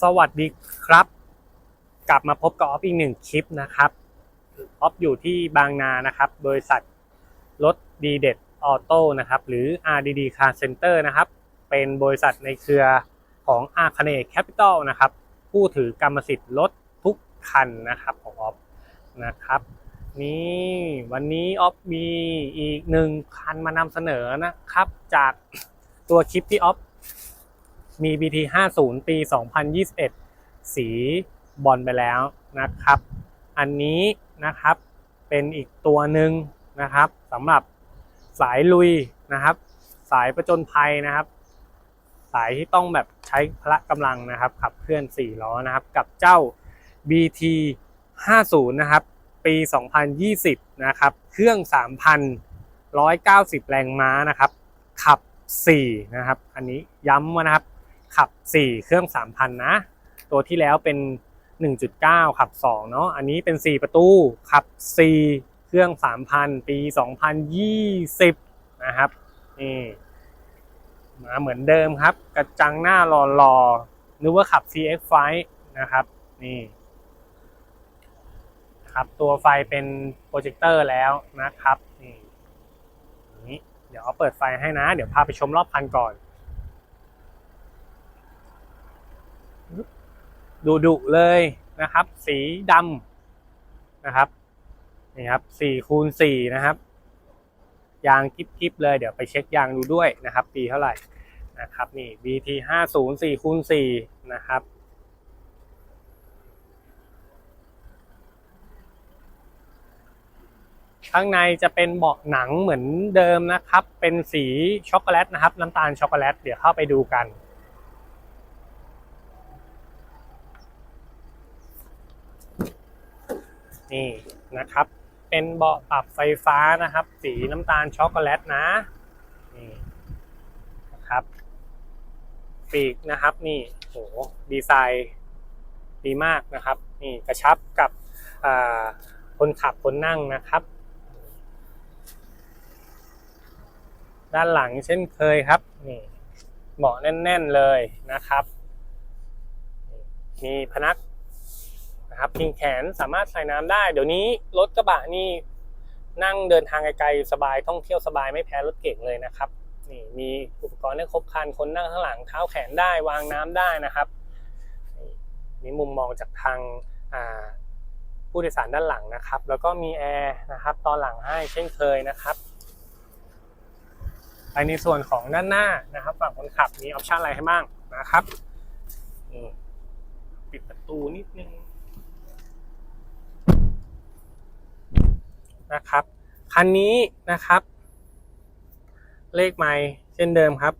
สวัสดีครับ กลับมาพบกับออฟอีกหนึ่งคลิปนะครับออฟอยู่ที่บางนานะครับ บริษัทรถดีเด็ดออโต้นะครับ หรือ RDD Car Center นะครับ เป็นบริษัทในเครือของ a r c a n e Capital นะครับ ผู้ถือกรรมสิทธิ์รถทุกคันนะครับของออฟนะครับ นี่วันนี้ออฟมีอีกหนึ่งคันมานำเสนอนะครับ จากตัวคลิปที่ออฟ มี BT 50 ปี 2021 สีบอลไปแล้วนะครับ อันนี้นะครับเป็นอีกตัวหนึ่งนะครับสำหรับสายลุยนะครับ สายประจนภัยนะครับ สายที่ต้องแบบใช้พละกำลังนะครับ ขับเคลื่อน 4 ล้อนะครับ กับเจ้า BT 50นะครับ ปี 2020 นะครับ เครื่อง 3,190 แรงม้านะครับ ขับ 4 นะครับ อันนี้ย้ำว่านะครับ ขับ 4 เครื่อง 3,000 นะ ตัวที่แล้วเป็น 1.9 ขับ 2 เนาะอันนี้เป็น 4 ประตู ขับ 4 เครื่อง 3,000 ปี 2020 นะครับนี่มาเหมือนเดิมครับ กระจังหน้ารอๆนึกว่าขับ CX5 นะครับนี่ครับตัวไฟเป็นโปรเจคเตอร์แล้วนะครับนี่นี้เดี๋ยวเอาเปิดไฟให้นะ เดี๋ยวพาไปชมรอบคันก่อน ดุดุเลยนะครับ สีดำนะครับนี่ครับสี่คูณสี่นะครับ ยางกิบกิบๆเลยเดี๋ยวไปเช็คยางดูด้วยนะครับ ปีเท่าไหร่นะครับ นี่ BT ห้าศูนย์สี่คูณสี่นะครับข้างในจะเป็นเบาะหนังเหมือนเดิมนะครับ เป็นสีช็อกโกแลตนะครับ น้ำตาลช็อกโกแลต เดี๋ยวเข้าไปดูกัน นี่นะครับ เป็นเบาะปรับไฟฟ้านะครับ สีน้ำตาลช็อกโกแลตนะนี่นะครับปีกนะครับนี่โหดีไซน์ดีมากนะครับนี่กระชับกับคนขับคนนั่งนะครับ ด้านหลังเช่นเคยครับนี่เบาะแน่น ๆเลยนะครับ มีพนัก นะครับพิงแขนสามารถใส่น้ำได้ เดี๋ยวนี้รถกระบะนี่นั่งเดินทางไกลๆสบายท่องเที่ยวสบายไม่แพ้รถเก่งเลยนะครับนี่มีอุปกรณ์ให้ครบครันคนนั่งข้างหลังเท้าแขนได้วางน้ำได้นะครับนี่มีมุมมองจากทางผู้โดยสารด้านหลังนะครับ แล้วก็มีแอร์นะครับตอนหลังให้เช่นเคยนะครับไปในส่วนของด้านหน้านะครับ ฝั่งคนขับมีออปชันอะไรให้บ้างนะครับปิดประตูนิดนึง นะครับ คันนี้นะครับ เลขไมล์เช่นเดิมครับ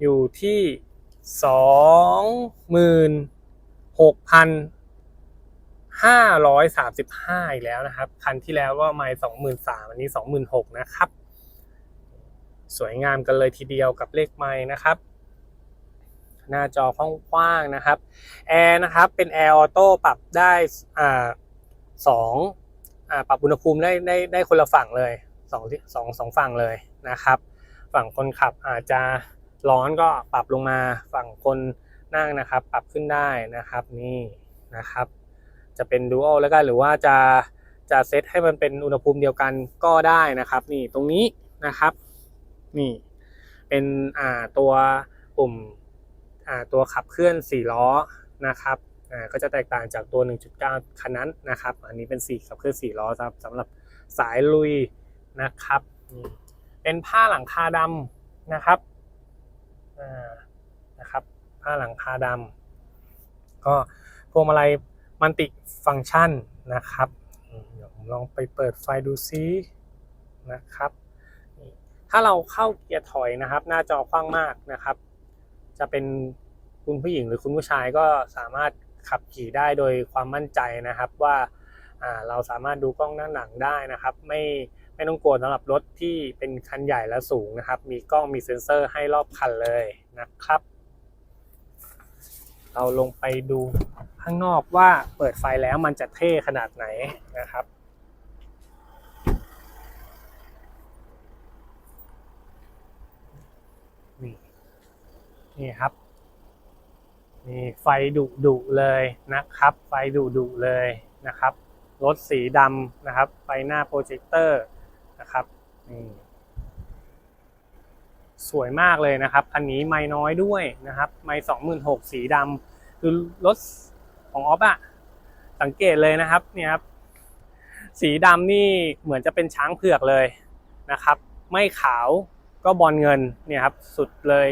อยู่ที่สองหมื่นหกพันห้าร้อยสามสิบห้าอีกแล้วนะครับ คันที่แล้วก็ไมล์สองหมื่นสามอันนี้สองหมื่นหกนะครับ สวยงามกันเลยทีเดียวกับเลขไมล์นะครับหน้าจอกว้างๆนะครับ แอร์นะครับ เป็นแอร์ออโต้ปรับได้อ่าสอง ปรับอุณหภูมิได้ได้ได้คนละฝั่งเลยสองสองสองฝั่งเลยนะครับ ฝั่งคนขับอาจจะร้อนก็ปรับลงมาฝั่งคนนั่งนะครับ ปรับขึ้นได้นะครับนี่นะครับ จะเป็นดูอัลแล้วก็หรือว่าจะจะเซตให้มันเป็นอุณหภูมิเดียวกันก็ได้นะครับ นี่ตรงนี้นะครับ นี่เป็นอ่าตัวปุ่มอ่าตัวขับเคลื่อน4ล้อนะครับ อ่าก็จะแตกต่างจากตัว 1.9 คันนั้นนะครับ อันนี้เป็น4ขับเคลื่อน4ล้อครับสำหรับสายลุยนะครับ เป็นผ้าหลังคาดำนะครับอ่านะครับ ผ้าหลังคาดำก็พวงมาลัยมัลติฟังก์ชันนะครับเดี๋ยวผมลองไปเปิดไฟดูซินะครับ ถ้าเราเข้าเกียร์ถอยนะครับ หน้าจอกว้างมากนะครับ จะเป็นคุณผู้หญิงหรือคุณผู้ชายก็สามารถ ขับขี่ได้โดยความมั่นใจนะครับว่าเราสามารถดูกล้องหน้าหลังได้นะครับ ไม่ไม่ต้องกลัวสำหรับรถที่เป็นคันใหญ่และสูงนะครับ มีกล้องมีเซ็นเซอร์ให้รอบคันเลยนะครับ เราลงไปดูข้างนอกว่าเปิดไฟแล้วมันจะเท่ขนาดไหนนะครับนี่นี่ครับ นี่ไฟดุดุเลยนะครับ ไฟดุดุเลยนะครับ รถสีดำนะครับ ไฟหน้าโปรเจคเตอร์นะครับนี่สวยมากเลยนะครับ คันนี้ไม่น้อยด้วยนะครับ ไม่สองหมื่นหกสีดำคือรถของออฟอะสังเกตเลยนะครับเนี่ยครับ สีดำนี่เหมือนจะเป็นช้างเผือกเลยนะครับ ไม่ขาวก็บอลเงินเนี่ยครับ สุดเลย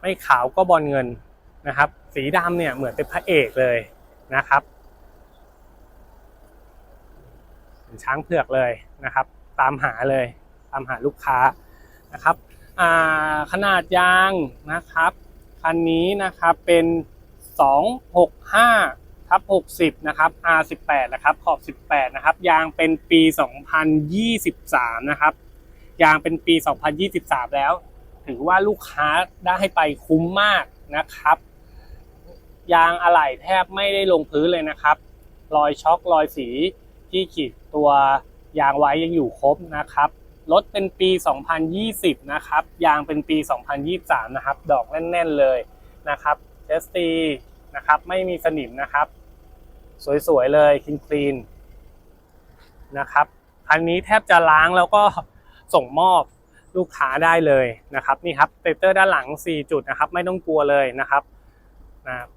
ไม่ขาวก็บอลเงิน นะครับ สีดำเนี่ยเหมือนเป็นพระเอกเลยนะครับเป็นช้างเผือกเลยนะครับ ตามหาเลย ตามหาลูกค้านะครับขนาดยางนะครับคันนี้นะครับเป็น 265ทับ60 นะครับ R18 นะครับ ขอบ 18 นะครับ ยางเป็นปี 2023 นะครับ ยางเป็นปี 2023 แล้ว ถือว่าลูกค้าได้ให้ไปคุ้มมากนะครับ ยางอะไหล่แทบไม่ได้ลงพื้นเลยนะครับ รอยช็อครอยสีที่ขีดตัวยางไว้ยังอยู่ครบนะครับรถเป็นปี 2020 นะครับ ยางเป็นปี 2023 นะครับ ดอกแน่น ๆ เลยนะครับเจสตีนะครับ ไม่มีสนิมนะครับ สวย ๆ เลยคลีนนะครับคันนี้แทบจะล้างแล้วก็ส่งมอบลูกค้าได้เลยนะครับ นี่ครับเตเตอร์ด้านหลัง 4 จุดนะครับ ไม่ต้องกลัวเลยนะครับนะครับ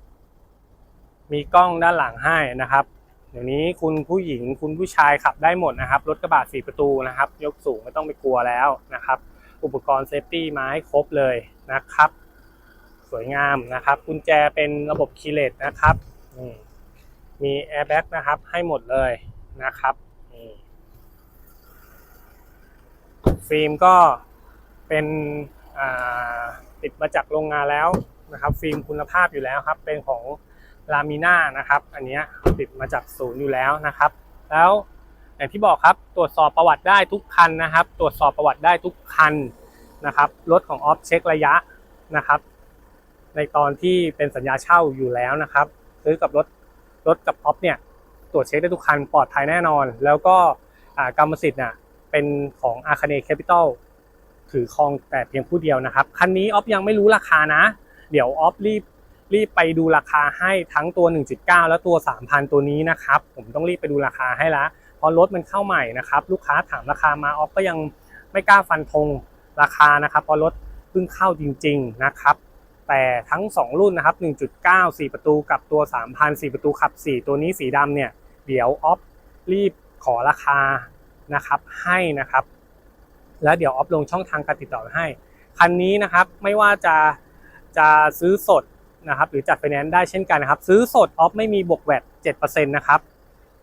มีกล้องด้านหลังให้นะครับเดี๋ยวนี้คุณผู้หญิงคุณผู้ชายขับได้หมดนะครับ รถกระบะสี่ประตูนะครับ ยกสูงไม่ต้องไปกลัวแล้วนะครับ อุปกรณ์เซฟตี้มาให้ครบเลยนะครับ สวยงามนะครับ กุญแจเป็นระบบคีเลสนะครับมีแอร์แบ็กนะครับ ให้หมดเลยนะครับฟิล์มก็เป็นติดมาจากโรงงานแล้วนะครับ ฟิล์มคุณภาพอยู่แล้วครับ เป็นของ ลามิน่านะครับ อันนี้ติดมาจากศูนย์อยู่แล้วนะครับ แล้วอย่างที่บอกครับตรวจสอบประวัติได้ทุกคันนะครับ ตรวจสอบประวัติได้ทุกคันนะครับรถของออฟเช็คระยะนะครับ ในตอนที่เป็นสัญญาเช่าอยู่แล้วนะครับซื้อกับรถรถกับออฟเนี่ยตรวจเช็คได้ทุกคันปลอดภัยแน่นอน แล้วก็กรรมสิทธิ์น่ะเป็นของอาคาเนแคปิตอลถือครองแต่เพียงผู้เดียวนะครับ คันนี้ออฟยังไม่รู้ราคานะ เดี๋ยวออฟรีบ รีบไปดูราคาให้ทั้งตัว 1.9 และตัว 3,000 ตัวนี้นะครับ ผมต้องรีบไปดูราคาให้ละเพราะรถมันเข้าใหม่นะครับ ลูกค้าถามราคามาออฟก็ยังไม่กล้าฟันธงราคานะครับเพราะรถเพิ่งเข้าจริง ๆนะครับแต่ทั้ง 2 รุ่นนะครับ 1.9 4 ประตูกับตัว 3,000 4 ประตูขับ 4 ตัวนี้สีดำเนี่ย เดี๋ยวออฟรีบขอราคานะครับให้นะครับ แล้วเดี๋ยวออฟลงช่องทางการติดต่อให้ คันนี้นะครับไม่ว่าจะจะซื้อสด นะครับหรือจัดไฟแนนซ์ได้เช่นกันนะครับ ซื้อสดออฟไม่มีบวกแวด7%นะครับ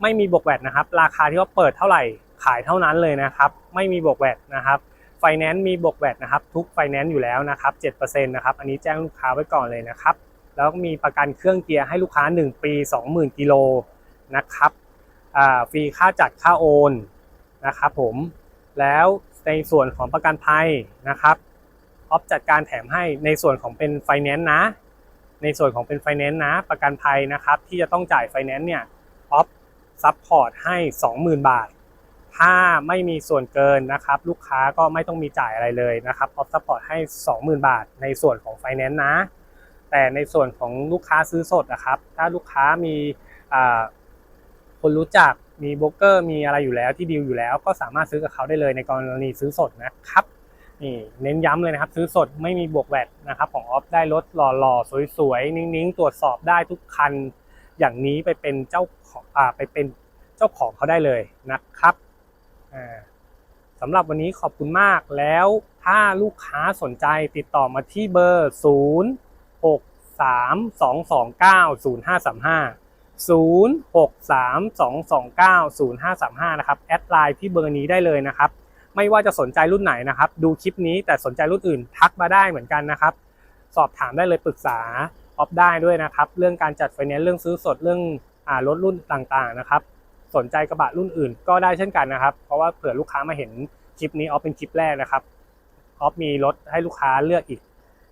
ไม่มีบวกแวดนะครับ ราคาที่ว่าเปิดเท่าไหร่ขายเท่านั้นเลยนะครับ ไม่มีบวกแวดนะครับไฟแนนซ์มีบวกแวดนะครับ ทุกไฟแนนซ์อยู่แล้วนะครับ7%นะครับอันนี้แจ้งลูกค้าไว้ก่อนเลยนะครับ แล้วมีประกันเครื่องเกียร์ให้ลูกค้า 1 ปี 20,000กิโลนะครับฟรีค่าจัดค่าโอนนะครับผมแล้วในส่วนของประกันภัยนะครับออฟจัดการแถมให้ในส่วนของเป็นไฟแนนซ์นะ ในส่วนของเป็นไฟแนนซ์นะประกันภัยนะครับ ที่จะต้องจ่ายไฟแนนซ์เนี่ยออฟซัพพอร์ตให้ 20,000 บาท ถ้าไม่มีส่วนเกินนะครับ ลูกค้าก็ไม่ต้องมีจ่ายอะไรเลยนะครับออฟซัพพอร์ตให้ 20,000 บาท ในส่วนของไฟแนนซ์นะ แต่ในส่วนของลูกค้าซื้อสดนะครับ ถ้าลูกค้ามีคนรู้จักมีโบรกเกอร์มีอะไรอยู่แล้วที่ดีลอยู่แล้ว ก็สามารถซื้อกับเขาได้เลยในกรณีซื้อสดนะครับ นี่เน้นย้ำเลยนะครับ ซื้อสดไม่มีบวกแวดนะครับ ของออฟได้รถหล่อๆ สวยๆ นิ่งๆ ตรวจสอบได้ทุกคัน อย่างนี้ไปเป็นเจ้าของอ่าไปเป็นเจ้าของเขาได้เลยนะครับอ่าสำหรับวันนี้ขอบคุณมากแล้วถ้าลูกค้าสนใจติดต่อมาที่เบอร์ 0 6 3 2 2 9 0 5 3 5 0 6 3 2 2 9 0 5 3 5 นะครับ แอดไลน์ที่เบอร์นี้ได้เลยนะครับ ไม่ว่าจะสนใจรุ่นไหนนะครับ ดูคลิปนี้แต่สนใจรุ่นอื่นทักมาได้เหมือนกันนะครับ สอบถามได้เลยปรึกษาออฟได้ด้วยนะครับ เรื่องการจัดไฟแนนซ์เรื่องซื้อสดเรื่องรถรุ่นต่างๆนะครับ สนใจกระบะรุ่นอื่น ก็ได้เช่นกันนะครับ เพราะว่าเผื่อลูกค้ามาเห็นคลิปนี้ออฟเป็นคลิปแรกนะครับออฟมีรถให้ลูกค้าเลือกอีก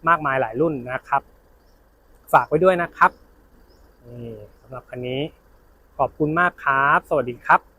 มากมายหลายรุ่นนะครับ ฝากไว้ด้วยนะครับนี่สำหรับคันนี้ขอบคุณมากครับ สวัสดีครับ